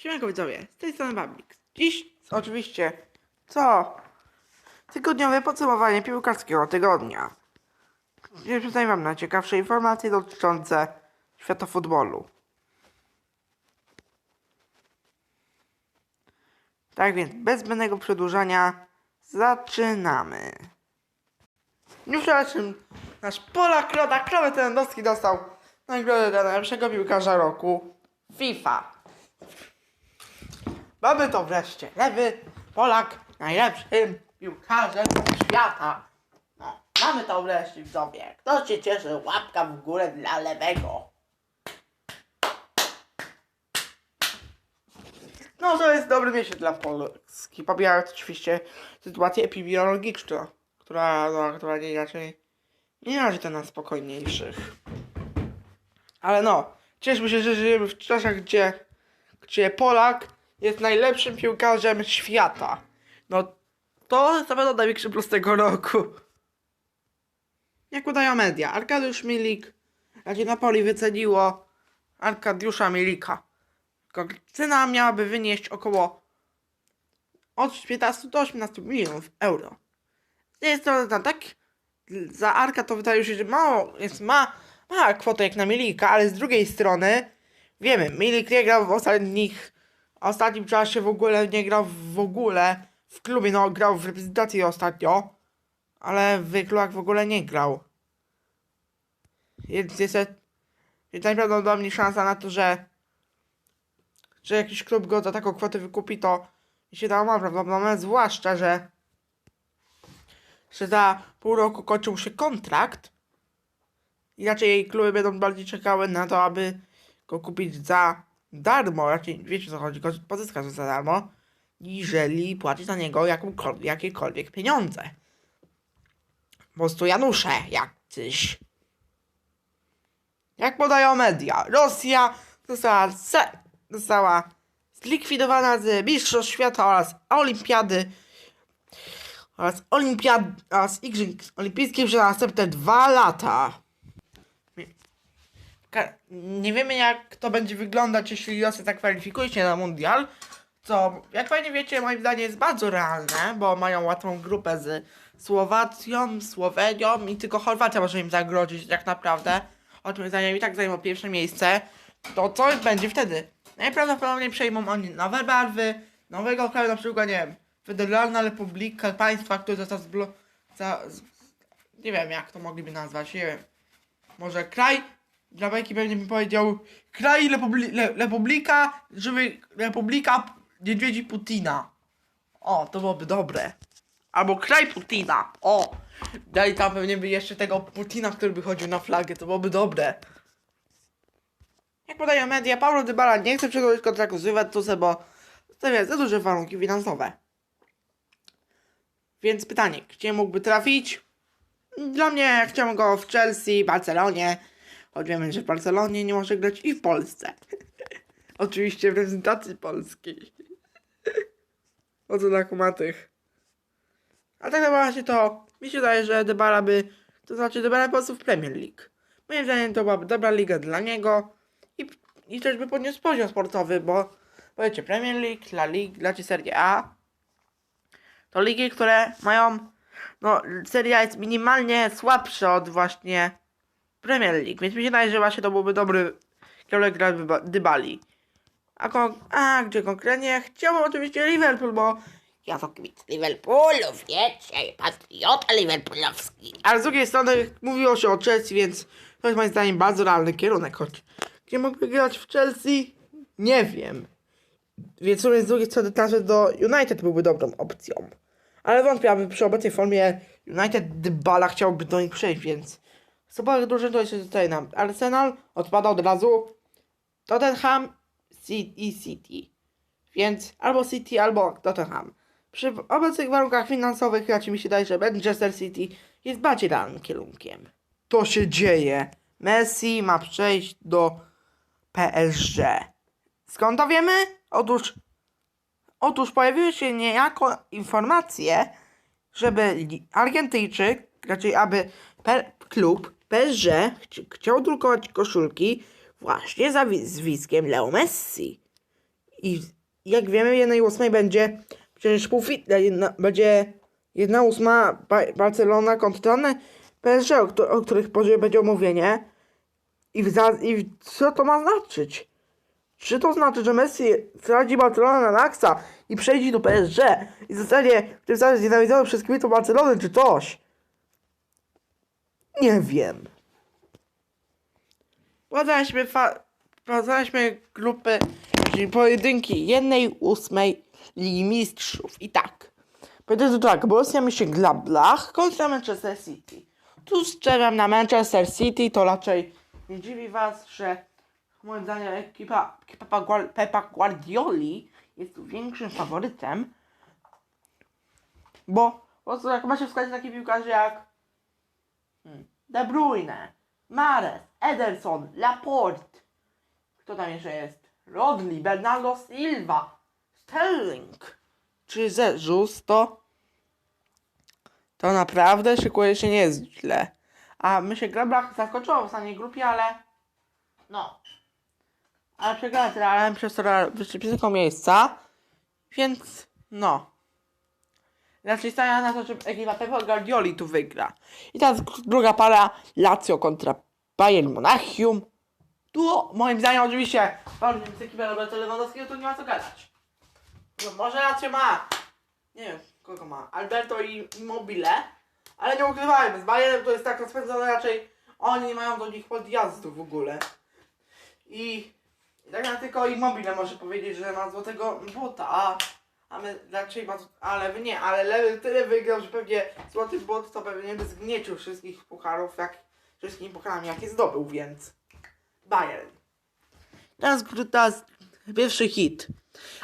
Siemanko widzowie, z tej strony Bablik. Dziś oczywiście co? Tygodniowe podsumowanie piłkarskiego tygodnia. Gdzie przedstawię wam najciekawsze informacje dotyczące świata futbolu. Tak więc, bez zbędnego przedłużania, zaczynamy. W dniu nasz Polak Roda Klawet Lewandowski dostał nagrodę dla najlepszego piłkarza roku FIFA. Mamy to wreszcie. Lewy Polak najlepszym piłkarzem świata. No, mamy to wreszcie widzowie. Kto się cieszy, łapka w górę dla lewego. No to jest dobry miesiąc dla Polski. Pomijając oczywiście sytuację epidemiologiczną, która, no, która nie raczej nie razi to na spokojniejszych. Ale no, cieszmy się, że żyjemy w czasach, gdzie, gdzie Polak jest najlepszym piłkarzem świata. No, to pewno największy plus tego roku. Jak udają media, Arkadiusz Milik, raczej Napoli wyceniło Arkadiusza Milika. Cena miałaby wynieść około od 15 do 18 milionów euro. Z jednej strony tak, za Arka to wydaje się, że mało, jest ma, mała kwota jak na Milika, ale z drugiej strony wiemy, Milik nie grał w ostatnich, ostatnim czasie w ogóle nie grał w ogóle w klubie, no grał w reprezentacji ostatnio, ale w klubach w ogóle nie grał. Więc jest, jest najprawdopodobniej szansa na to, że że jakiś klub go za taką kwotę wykupi, to się dało ma prawdopodobne, zwłaszcza, że że za pół roku kończył się kontrakt i raczej kluby będą bardziej czekały na to, aby go kupić za darmo, raczej wiecie co chodzi, go pozyskać za darmo, niżeli płacić za niego jakiekolwiek pieniądze. Po prostu Janusze jacyś. Jak podają media, Rosja została, została zlikwidowana z Mistrzostw Świata oraz Olimpiady oraz Olimpiad oraz Igrzysk Olimpijskich przez następne dwa lata. Nie wiemy jak to będzie wyglądać, jeśli Rosja zakwalifikuje się na mundial, co jak pewnie wiecie moim zdaniem jest bardzo realne, bo mają łatwą grupę z Słowacją, Słowenią i tylko Chorwacja może im zagrozić tak naprawdę. Choć moim zdaniem i tak zajmą pierwsze miejsce. To co będzie wtedy? Najprawdopodobniej przejmą oni nowe barwy, nowego kraju, na przykład, nie wiem, Federalna Republika Państwa, które został zblo... Nie wiem, jak to mogliby nazwać, nie wiem. Może kraj, dla bajki pewnie bym powiedział, kraj Republi Le Republika, żeby Republika Niedźwiedzi Putina. O, to byłoby dobre. Albo kraj Putina. O, dali tam pewnie by jeszcze tego Putina, który by chodził na flagę, to byłoby dobre. Jak podają media, Paulo Dybala nie chce przedłużyć kontraktu z Juventusem, bo stawia za duże warunki finansowe. Więc pytanie, gdzie mógłby trafić? Dla mnie chciałbym go w Chelsea, Barcelonie, choć wiemy, że w Barcelonie nie może grać i w Polsce. Oczywiście w reprezentacji polskiej. o co dla kumatych. A tak naprawdę to mi się wydaje, że Dybala by, to znaczy Dybala po prostu w Premier League. Moim zdaniem to byłaby dobra liga dla niego i, i też by podniósł poziom sportowy, bo powiecie Premier League, La Liga, znaczy Serie A, to ligi, które mają, no Serie A jest minimalnie słabsza od właśnie Premier League, więc mi się wydaje, że właśnie to byłby dobry kierunek dla Dyba- Dybali. A, kon- a gdzie konkretnie? Chciałbym oczywiście Liverpool, bo ja to kibic Liverpoolu, wiecie, patriota liverpoolowski. Ale z drugiej strony mówiło się o Chelsea, więc to jest moim zdaniem bardzo realny kierunek, choć gdzie mógłby grać w Chelsea? Nie wiem. Więc z drugiej strony transfer do United byłby dobrą opcją. Ale wątpię, aby przy obecnej formie United Dybala chciałby do nich przejść, więc Super drużyn to jeszcze tutaj nam Arsenal odpada od razu Tottenham i City. Więc albo City, albo Tottenham. Przy obecnych warunkach finansowych raczej mi się daje, że Manchester City jest bardziej realnym kierunkiem. To się dzieje. Messi ma przejść do PSG. Skąd to wiemy? Otóż, otóż pojawiły się niejako informacje, żeby Argentyjczyk, raczej aby klub PSG chci- chciał drukować koszulki właśnie za wi- nazwiskiem Leo Messi. I jak wiemy, jednej ósmej będzie przecież jedna, będzie jedna ósma Ba- Barcelona kontra PSG, o, o których później będzie omówienie. I, I co to ma znaczyć? Czy to znaczy, że Messi zdradzi Barcelonę na Naxa i przejdzie do PSG i zostanie w tym samym znienawidzony przez kibiców Barcelony, czy coś? Nie wiem. Poznaliśmy, fa- poznaliśmy grupy, czyli pojedynki jednej ósmej Ligi Mistrzów. I tak. To tak, Borussia Mönchengladbach kontra Manchester City. Tu strzelam na Manchester City, to raczej nie dziwi was, że moim zdaniem ekipa, ekipa Pepa Guardioli jest tu większym faworytem. Bo po prostu jak macie wskazać takie piłkarzy jak De Bruyne, Mares, Ederson, Laporte, kto tam jeszcze jest? Rodley, Bernardo Silva, Sterling czy Jesus, to to naprawdę szykuje się nieźle. A my się Grablach zaskoczyło w ostatniej grupie, ale no. Ale przegrała z Realem przez to wyszli blisko miejsca, więc no. Raczej staję na to, że ekipa Pepa Guardioli tu wygra. I teraz druga para Lazio kontra Bayern Monachium. Tu moim zdaniem oczywiście Bayern z ekipy Roberta Lewandowskiego tu nie ma co gadać. No może Lazio ma. Nie wiem kogo ma. Alberto i Immobile. Ale nie ukrywajmy, z Bayernem to jest tak rozpędzone raczej oni nie mają do nich podjazdu w ogóle. I, i tak naprawdę tylko Immobile może powiedzieć, że ma złotego buta, a, a my raczej ma, ale nie, ale lewy tyle wygrał, że pewnie złoty but to pewnie by zgniecił wszystkich pucharów, jak wszystkimi pucharami jakie zdobył, więc Bayern. Teraz, teraz pierwszy hit.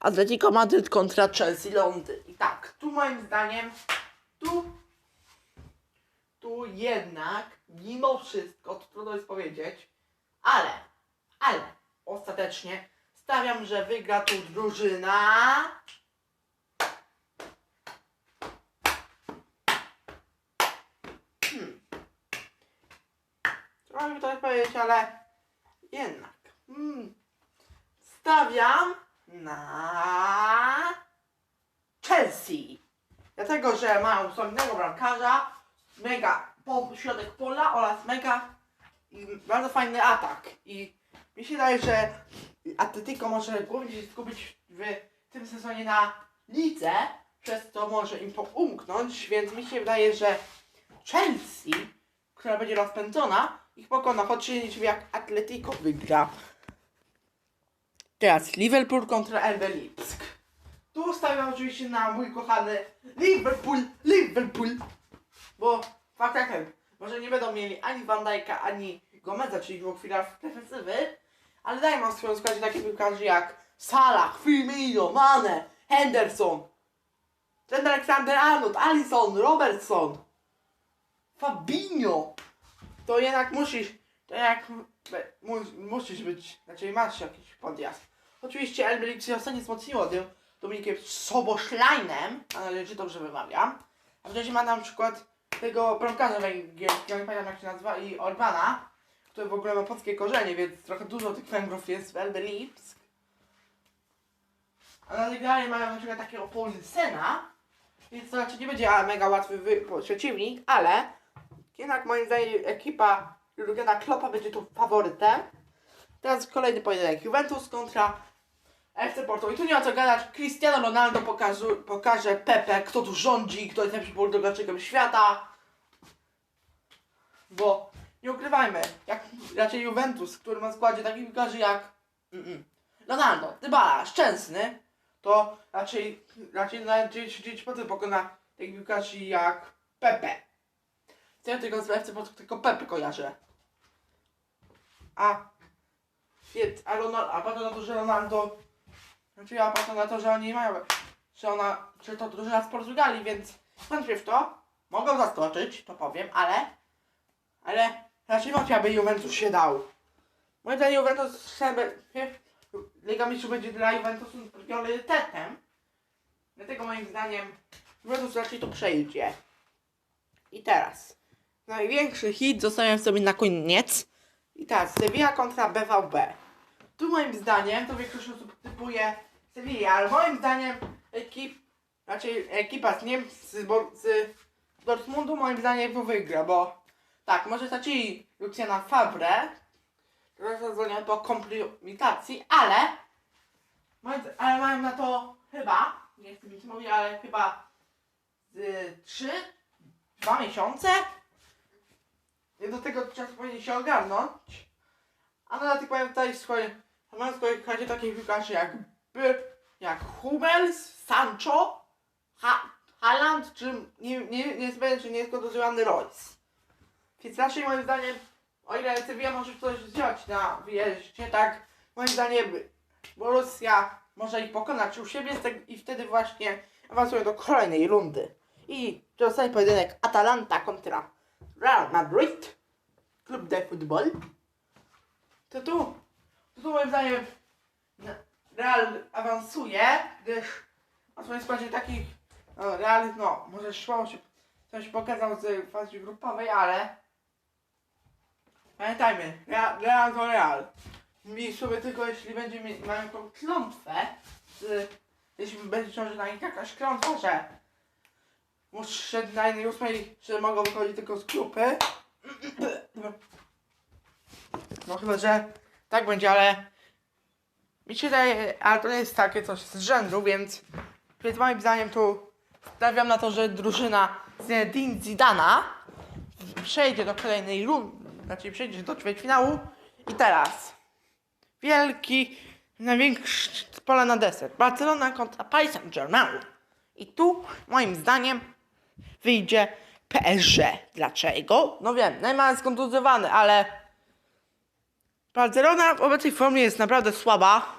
Atletico Madryt kontra Chelsea Londyn. I tak, tu moim zdaniem, tu, tu jednak, mimo wszystko, to trudno jest powiedzieć, ale, ale, ostatecznie stawiam, że wygra tu drużyna. Hmm. Trochę mi to powiedzieć, ale jednak. Hmm. Stawiam na Chelsea. Dlatego, że mają solidnego bramkarza, mega środek pola oraz mega bardzo fajny atak. I mi się wydaje, że Atletico może głównie się skupić w tym sezonie na lidze, przez co może im umknąć, więc mi się wydaje, że Chelsea, która będzie rozpędzona, ich pokona, choć jak Atletico wygra. Teraz Liverpool kontra RB Lipsk. Tu stawiam oczywiście na mój kochany Liverpool, Liverpool. Bo fakt jak ten, może nie będą mieli ani Van Dijk'a, ani Gomeza, czyli dwóch filarów defensywy, ale nam w swoim składzie takie piłkarzy jak Salah, Firmino, Mane, Henderson, Trent Alexander-Arnold, Alisson, Robertson, Fabinho. To jednak musisz, to jak mu, musisz być, znaczy masz jakiś podjazd. Oczywiście Elbrik się ostatnio wzmocniło tym Dominikiem Soboszlajnem, nadzieję, że dobrze wymawiam. A wcześniej ma na przykład tego bramkarza węgierskiego, nie pamiętam jak się nazywa, i Orbana, który w ogóle ma polskie korzenie, więc trochę dużo tych Węgrów jest w LB Lipsk. A na dalej mają na przykład takiego Paulsena, więc to raczej nie będzie a, mega łatwy wy- przeciwnik, ale jednak moim zdaniem ekipa Jurgena Kloppa będzie tu faworytem. Teraz kolejny pojedynek. Juventus kontra FC Porto. I tu nie ma co gadać. Cristiano Ronaldo pokaże, pokaże Pepe, kto tu rządzi, kto jest najlepszym portugalczykiem świata. Bo nie ukrywajmy, jak raczej Juventus, który ma w składzie takich piłkarzy jak mm, Ronaldo, Dybala, Szczęsny, to raczej, raczej na 9% pokona takich piłkarzy jak Pepe. Ja tylko z Porto tylko Pepe kojarzę. A więc, a, Ronaldo, a patrzę na to, że Ronaldo znaczy ja patrzę na to, że oni mają że ona, że to drużyna z Portugalii, więc wątpię w to. Mogą zaskoczyć, to powiem, ale ale raczej wątpię, aby Juventus się dał. Moim zdaniem Juventus Liga Mistrzów będzie dla Juventusu priorytetem. Dlatego moim zdaniem Juventus raczej to przejdzie. I teraz największy hit zostawiam sobie na koniec. I teraz Sevilla kontra BVB. Tu moim zdaniem to większość osób typuje Sevilla, ale moim zdaniem ekip, raczej ekipa z Niemcy, z, Bor- z Dortmundu moim zdaniem wygra, bo tak, może stracili Luciana Fabre, która zadzwoniła po kompromitacji, ale ale mają na to chyba, nie chcę mi mówić, ale chyba z 3, 2 miesiące i do tego czasu powinien się ogarnąć. A na tych powiem tutaj swoje, mam w swojej klasie takich piłkarzy jak By, jak Hummels, Sancho, ha, Haaland, czy nie, nie, nie pewien, czy nie jest kontuzjowany Royce. Więc raczej moim zdaniem, o ile Sevilla może coś wziąć na wyjeździe, tak moim zdaniem Borussia może ich pokonać u siebie i wtedy właśnie awansują do kolejnej rundy. I to ostatni pojedynek Atalanta kontra Real Madrid, klub de futbol. To tu, to tu moim zdaniem Real awansuje, gdyż w swoim składzie takich, no, Real, no, może szło się, coś pokazał z fazie grupowej, ale pamiętajmy, Real, Real to Real. Mi sobie tylko jeśli będzie mają jakąś klątwę, z, jeśli będzie ciąży na nich jakaś klątwa, że muszę na jednej ósmej, że mogą wychodzić tylko z grupy. No chyba, że tak będzie, ale mi się daje, ale to nie jest takie coś z rzędu, więc, więc moim zdaniem tu stawiam na to, że drużyna Zinedine Zidana przejdzie do kolejnej rundy, znaczy przejdzie do ćwierćfinału i teraz wielki, największy pole na deser. Barcelona kontra Paris Saint-Germain. I tu moim zdaniem wyjdzie PSG. Dlaczego? No wiem, Neymar jest kontuzjowany, ale Barcelona w obecnej formie jest naprawdę słaba.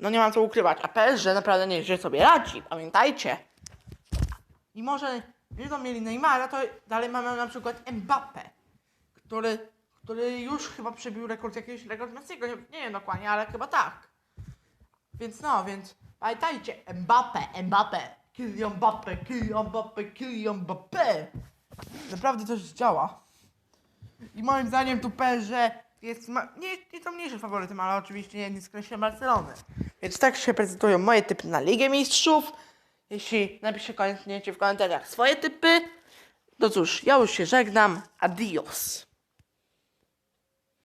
No nie mam co ukrywać. A PSG naprawdę nieźle sobie radzi. Pamiętajcie. I może nie będą mieli Neymara, to dalej mamy na przykład Mbappe, który, który już chyba przebił rekord jakiegoś rekord Messiego. Nie, nie wiem dokładnie, ale chyba tak. Więc no, więc pamiętajcie. Mbappe, Mbappe. Kylian Mbappe, Kylian Mbappe, Kylian Mbappe. Naprawdę coś działa. I moim zdaniem tu PSG jest ma- nie, nie to mniejszy faworytem, ale oczywiście nie skreślę Barcelony. Więc tak się prezentują moje typy na Ligę Mistrzów. Jeśli napiszcie koniecznie w komentarzach swoje typy, to cóż, ja już się żegnam. Adios.